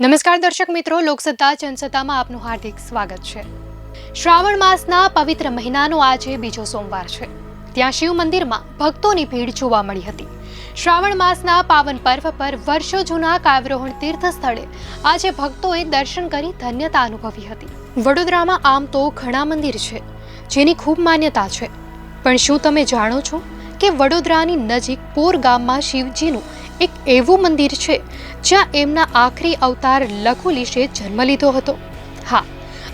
નમસ્કાર દર્શક મિત્રો, લોકસત્તા, જનસત્તામાં આપનું હાર્દિક સ્વાગત છે. શ્રાવણ માસના પવિત્ર મહિનાનો આજે બીજો સોમવાર છે. ત્યાં શિવ મંદિરમાં ભક્તોની ભીડ જોવા મળી હતી. શ્રાવણ માસના પાવન પર્વ પર વર્ષો જૂના કાવ્યરોહણ તીર્થ સ્થળે આજે ભક્તોએ દર્શન કરી ધન્યતા અનુભવી હતી. વડોદરામાં આમ તો ઘણા મંદિર છે, જેની ખૂબ માન્યતા છે. પણ શું તમે જાણો છો કે વડોદરાની નજીક પોર ગામમાં શિવજીનું એક એવું મંદિર છે જ્યાં એમના આખરી અવતાર લખુલીશે જન્મ લીધો હતો હા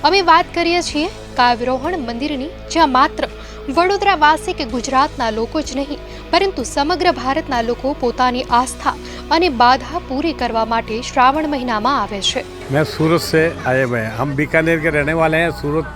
અમે વાત કરીએ છીએ કાવ્યરોહણ મંદિરની જ્યાં માત્ર વડોદરાવાસી કે ગુજરાતના લોકો જ નહીં પરંતુ સમગ્ર ભારતના લોકો પોતાની આસ્થા અને બાધા પૂરી કરવા માટે શ્રાવણ મહિનામાં આવે છે मैं सूरत से आए हुए हैं हम बीकानेर के रहने वाले हैं सूरत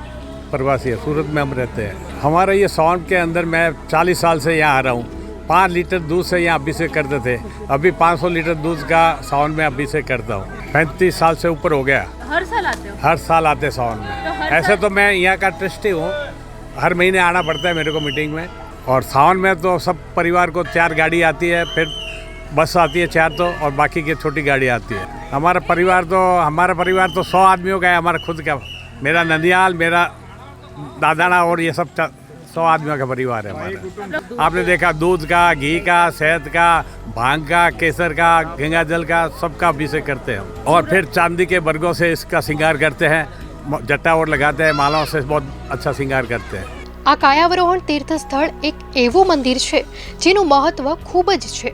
प्रवासी है सूरत में हम रहते हैं हमारा ये साउंड के अंदर मैं चालीस साल से यहाँ आ रहा हूँ पाँच लीटर दूध से यहाँ अभिषेक करते थे। अभी 500 लीटर दूध का सावन में अभिषेक करता हूँ। पैंतीस साल से ऊपर हो गया। हर साल आते हो? हर साल आते सावन में। तो ऐसे तो मैं यहाँ का ट्रस्टी हूँ। हर महीने आना पड़ता है मेरे को मीटिंग में। और सावन में तो सब परिवार को चार गाड़ी आती है फिर बस आती है चार तो और बाकी की छोटी गाड़ी आती है। हमारा परिवार तो हमारा परिवार तो सौ आदमियों का है हमारा खुद का। मेरा नंदियाल मेरा दादाना और ये सब सौ आदमियों का परिवार है हमारा आपने देखा दूध का घी का शहद का भांग का केसर का गंगा जल का सबका अभिषेक करते हैं हम। और फिर चांदी के वर्गों से इसका श्रृंगार करते हैं म- जट्टा और लगाते हैं मालाओं से बहुत अच्छा श्रृंगार करते हैं આ કાયાવરોહણ તીર્થ સ્થળ એક એવું મંદિર છે જેનું મહત્વ ખૂબ જ છે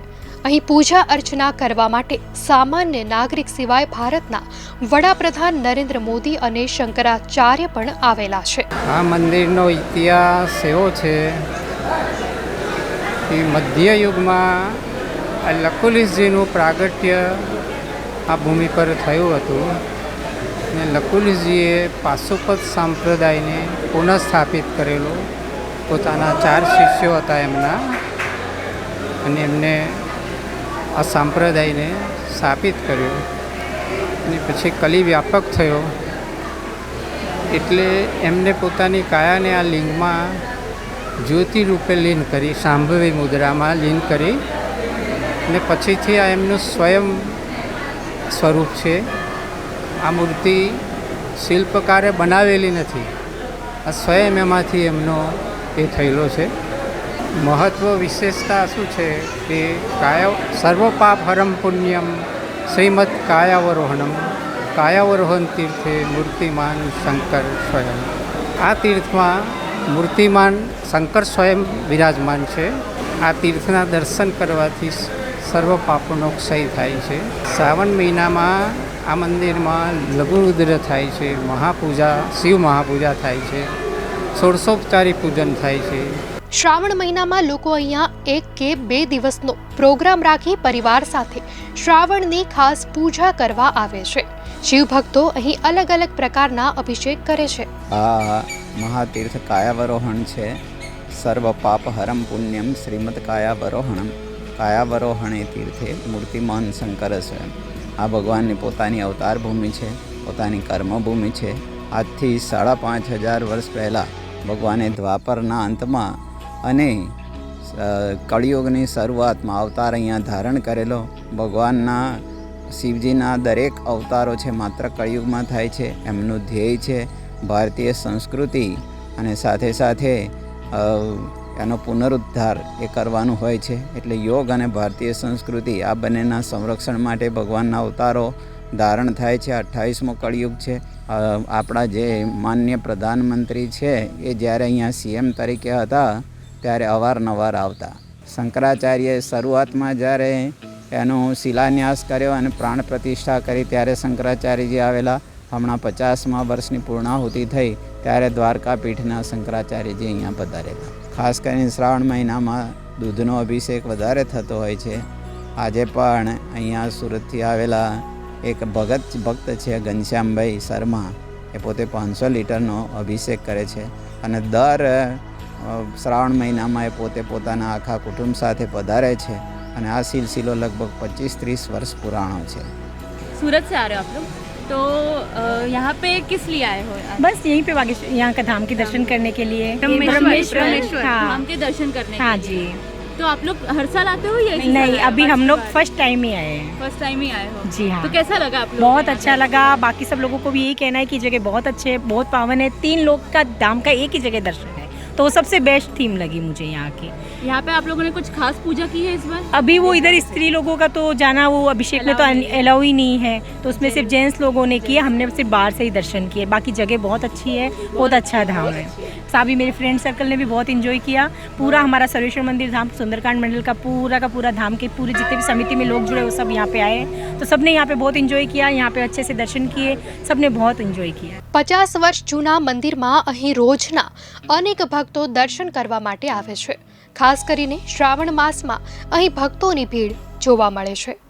અહીં પૂજા અર્ચના કરવા માટે સામાન્ય નાગરિક સિવાય ભારતના વડાપ્રધાન નરેન્દ્ર મોદી અને શંકરાચાર્ય પણ આવેલા છે. આ મંદિરનો ઇતિહાસ એવો છે કે મધ્ય યુગમાં આ લકુલિસજીનું પ્રાગટ્ય આ ભૂમિ પર થયું હતું ને લકુલિસજીએ પાશુપત સંપ્રદાયને પુનઃસ્થાપિત કરેલો. પોતાના ચાર શિષ્યો હતા એમના અને એમને આ સંપ્રદાયને સ્થાપિત કર્યો. અને પછી કલી વ્યાપક થયો. એટલે એમને પોતાની કાયાને આ લિંગમાં જ્યોતિ રૂપે લીન કરી, સાંભવી મુદ્રામાં લીન કરી અને પછીથી આ એમનું સ્વયં સ્વરૂપ છે. આ મૂર્તિ શિલ્પકારે બનાવેલી નથી. આ સ્વયં એમાંથી એમનો એ થયેલો છે. મહત્ત્વ વિશેષતા શું છે? કે કાયા સર્વપાપ હરમ પુણ્યમ શ્રીમદ કાયાવરોહણમ. કાયાવરોહણ તીર્થે મૂર્તિમાન શંકર સ્વયં. આ તીર્થમાં મૂર્તિમાન શંકર સ્વયં વિરાજમાન છે. આ તીર્થના દર્શન કરવાથી સર્વ પાપોનો ક્ષય થાય છે. શ્રાવણ મહિનામાં આ મંદિરમાં લઘુરુદ્ર થાય છે. મહાપૂજા, શિવ મહાપૂજા થાય છે. સોળસોપચારી પૂજન થાય છે. શ્રાવણ મહિનામાં લોકો અહીંયા એક કે બે દિવસનો પ્રોગ્રામ રાખી પરિવાર સાથે શ્રાવણની ખાસ પૂજા કરવા આવે છે. શિવ ભક્તો અહીં અલગ અલગ પ્રકારના અભિષેક કરે છે. આ મહાતીર્થ કાયાવરોહણ છે. સર્વ પાપ હરમ પુણ્યમ શ્રીમદ કાયાવરોહણમ. કાયાવરોહણે તીર્થે મૂર્તિમાન શંકર છે. આ ભગવાનની પોતાની અવતાર ભૂમિ છે, પોતાની કર્મભૂમિ છે. આજથી સાડા પાંચ હજાર વર્ષ પહેલાં ભગવાને દ્વાપરના અંતમાં અને કળિયુગની શરૂઆતમાં અવતાર અહીંયા ધારણ કરેલો. ભગવાનના, શિવજીના દરેક અવતારો છે, માત્ર કળિયુગમાં થાય છે. એમનું ધ્યેય છે, ભારતીય સંસ્કૃતિ અને સાથે સાથે એનો પુનરુદ્ધાર એ કરવાનું હોય છે. એટલે યોગ અને ભારતીય સંસ્કૃતિ આ બંનેના સંરક્ષણ માટે ભગવાનના અવતારો ધારણ થાય છે. અઠ્ઠાવીસમો કળિયુગ છે. આપણા જે માન્ય પ્રધાનમંત્રી છે, એ જ્યારે અહીંયા સીએમ તરીકે હતા ત્યારે અવારનવાર આવતા. શંકરાચાર્યએ શરૂઆતમાં જ્યારે એનો શિલાન્યાસ કર્યો અને પ્રાણ પ્રતિષ્ઠા કરી, ત્યારે શંકરાચાર્યજી આવેલા હમણાં પચાસમાં વર્ષની પૂર્ણાહુતિ થઈ, ત્યારે દ્વારકા પીઠના શંકરાચાર્યજી અહીંયા પધારેલા. ખાસ કરીને શ્રાવણ મહિનામાં દૂધનો અભિષેક વધારે થતો હોય છે. આજે પણ અહીંયા સુરતથી આવેલા એક ભગત, ભક્ત છે ઘનશ્યામભાઈ શર્મા. એ પોતે પાંચસો લીટરનો અભિષેક કરે છે. અને દર શ્રાવણ મહિનામાં એ પોતે પોતાના આખા કુટુંબ સાથે પધારે છે અને આ સિલસિલો લગભગ પચીસ ત્રીસ વર્ષ પુરાણો છે सूरत से आ रहे हो आप लोग तो अ, यहाँ पे किस लिए आए हो आज? बस यहीं पे बागेश्वर यहाँ का धाम के दर्शन करने के लिए ब्रह्मेश्वर ब्रह्मेश्वर ब्रह्मेश्वर हाँ धाम के दर्शन करने हाँ के लिए। जी तो आप लोग हर साल आते हो या इसी साल नहीं आए? अभी हम लोग First फर्स्ट टाइम ही आए हैं बार? फर्स्ट टाइम ही आए हो जी हाँ तो कैसा लगा आप लोग बहुत अच्छा लगा बाकी सब लोगों को भी यही कहना है कि जगह बहुत अच्छे है बहुत पावन है तीन लोग का धाम का एक ही जगह दर्शन है तो वो सबसे बेस्ट थीम लगी मुझे यहाँ की यहाँ पे आप लोगों ने कुछ खास पूजा की है इस बार अभी वो इधर स्त्री लोगों का तो जाना वो अभिषेक में तो Allow नहीं है। अलाउ ही नहीं है तो उसमें सिर्फ जेंट्स लोगों ने किए हमने सिर्फ बाहर से ही दर्शन किए बाकी जगह बहुत अच्छी है बहुत अच्छा धाम है साभी मेरे फ्रेंड सर्कल ने भी बहुत इंजॉय किया पूरा हमारा सर्वेश्वर मंदिर धाम सुंदरकांड मंडल का पूरा का पूरा धाम के पूरे जितने भी समिति में लोग जुड़े वो सब यहाँ पे आए तो सबने यहाँ पे बहुत इंजॉय किया यहाँ पे अच्छे से दर्शन किए सबने बहुत इंजॉय किया પચાસ વર્ષ જૂના મંદિરમાં અહીં રોજના અનેક ભક્તો દર્શન કરવા માટે આવે છે. ખાસ કરીને શ્રાવણ માસમાં અહીં ભક્તોની ભીડ જોવા મળે છે.